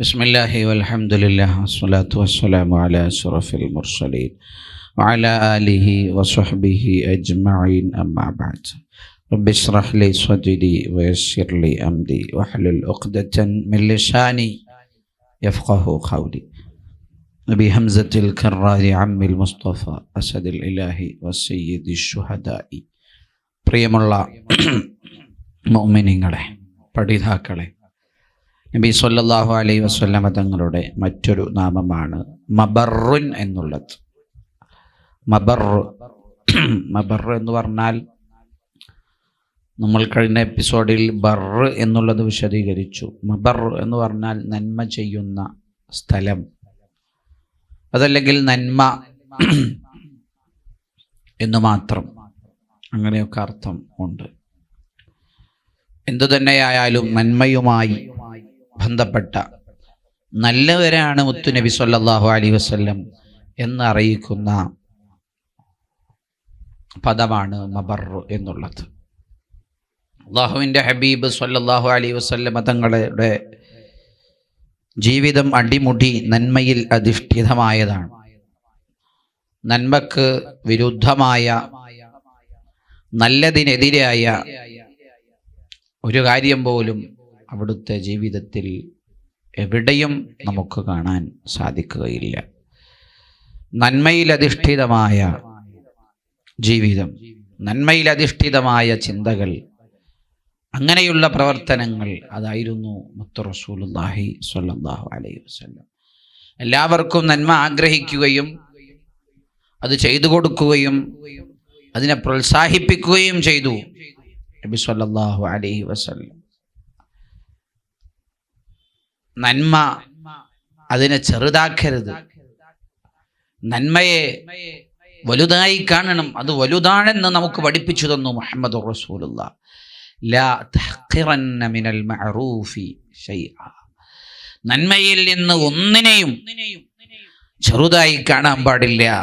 بسم الله والحمد لله والصلاة والسلام على أشرف المرسلين وعلى آله وصحبه أجمعين أما بعد رب اشرح لي صدري ويسر لي أمري واحلل عقدة من لساني يفقه قولي نبي همزة الكرار عم المصطفى أسد الإله وسيد الشهداء പ്രിയമുള്ള മോമിനിങ്ങളെ പഠിതാക്കളെ നബി സല്ലല്ലാഹു അലൈ വസല്ലമ തങ്ങളുടെ മറ്റൊരു നാമമാണ് മബറുൻ എന്നുള്ളത്. മബർ മബറു എന്ന് പറഞ്ഞാൽ നമ്മൾ കഴിഞ്ഞ എപ്പിസോഡിൽ ബർ എന്നുള്ളത് വിശദീകരിച്ചു. മബർ എന്ന് പറഞ്ഞാൽ നന്മ ചെയ്യുന്ന സ്ഥലം. അതല്ലെങ്കിൽ നന്മ എന്ന് മാത്രം. അങ്ങനെയൊക്കെ അർത്ഥം ഉണ്ട്. എന്തു തന്നെയായാലും നന്മയുമായി ബന്ധപ്പെട്ട നല്ലവരാണ് മുത്തുനബി സല്ലാഹു അലൈഹി വസല്ലം എന്ന് അറിയിക്കുന്ന പദമാണ് മബർ എന്നുള്ളത്. അള്ളാഹുവിന്റെ ഹബീബ് സല്ലാഹു അലൈഹി വസ്ല്ലം തങ്ങളുടെ ജീവിതം അടിമുടി നന്മയിൽ അധിഷ്ഠിതമായതാണ്. നന്മക്ക് വിരുദ്ധമായ നല്ലതിനെതിരായ ഒരു കാര്യം പോലും അവിടുത്തെ ജീവിതത്തിൽ എവിടെയും നമുക്ക് കാണാൻ സാധിക്കുകയില്ല. നന്മയിലധിഷ്ഠിതമായ ജീവിതം നന്മയിലധിഷ്ഠിതമായ ചിന്തകൾ അങ്ങനെയുള്ള പ്രവർത്തനങ്ങൾ അതായിരുന്നു മുത്ത റസൂലുല്ലാഹി സ്വല്ലല്ലാഹു അലൈഹി വസല്ലം. എല്ലാവർക്കും നന്മ ആഗ്രഹിക്കുകയും അത് ചെയ്തു കൊടുക്കുകയും അതിനെ പ്രോത്സാഹിപ്പിക്കുകയും ചെയ്തു നബി സല്ലല്ലാഹു അലൈഹി വസല്ലം. നന്മ അതിനെ ചെറുതാക്കരുത്. നന്മയെ വലുതായി കാണണം. അത് വലുതാണെന്ന് നമുക്ക് പഠിപ്പിച്ചു തന്നു മുഹമ്മദ് നന്മയിൽ നിന്ന് ഒന്നിനെയും ചെറുതായി കാണാൻ പാടില്ല.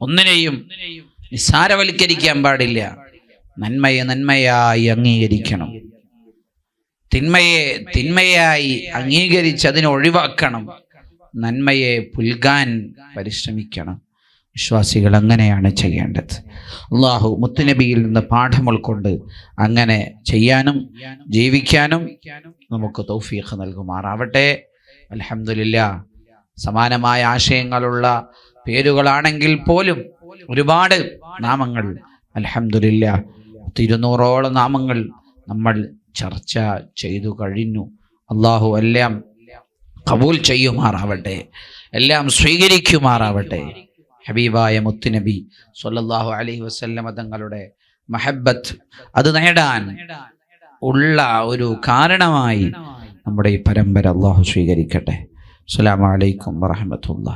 ഒന്നിനെയും നിസ്സാരവൽക്കരിക്കാൻ പാടില്ല. നന്മയെ നന്മയായി അംഗീകരിക്കണം. തിന്മയെ തിന്മയായി അംഗീകരിച്ച് അതിനെ ഒഴിവാക്കണം. നന്മയെ പുൽകാൻ പരിശ്രമിക്കണം. വിശ്വാസികൾ അങ്ങനെയാണ് ചെയ്യേണ്ടത്. അള്ളാഹു മുത്തുനബിയിൽ നിന്ന് പാഠം ഉൾക്കൊണ്ട് അങ്ങനെ ചെയ്യാനും ജീവിക്കാനും നമുക്ക് തൗഫീഖ് നൽകുമാറാവട്ടെ. അലഹമില്ല സമാനമായ ആശയങ്ങളുള്ള പേരുകളാണെങ്കിൽ പോലും ഒരുപാട് നാമങ്ങൾ അലഹമില്ല ഇരുന്നൂറോളം നാമങ്ങൾ നമ്മൾ ചർച്ച ചെയ്തു കഴിഞ്ഞു. അള്ളാഹു എല്ലാം കബൂൽ ചെയ്യുമാറാവട്ടെ എല്ലാം സ്വീകരിക്കുമാറാവട്ടെ. ഹബീബായ മുത്തുനബി സൊല്ലാഹു അലൈഹി വസല്ലമ തങ്ങളുടെ മഹബത്ത് അത് നേടാൻ ഉള്ള ഒരു കാരണമായി നമ്മുടെ ഈ പരമ്പര അള്ളാഹു സ്വീകരിക്കട്ടെ. അസ്സാം വലൈക്കും വറഹമത്തുള്ള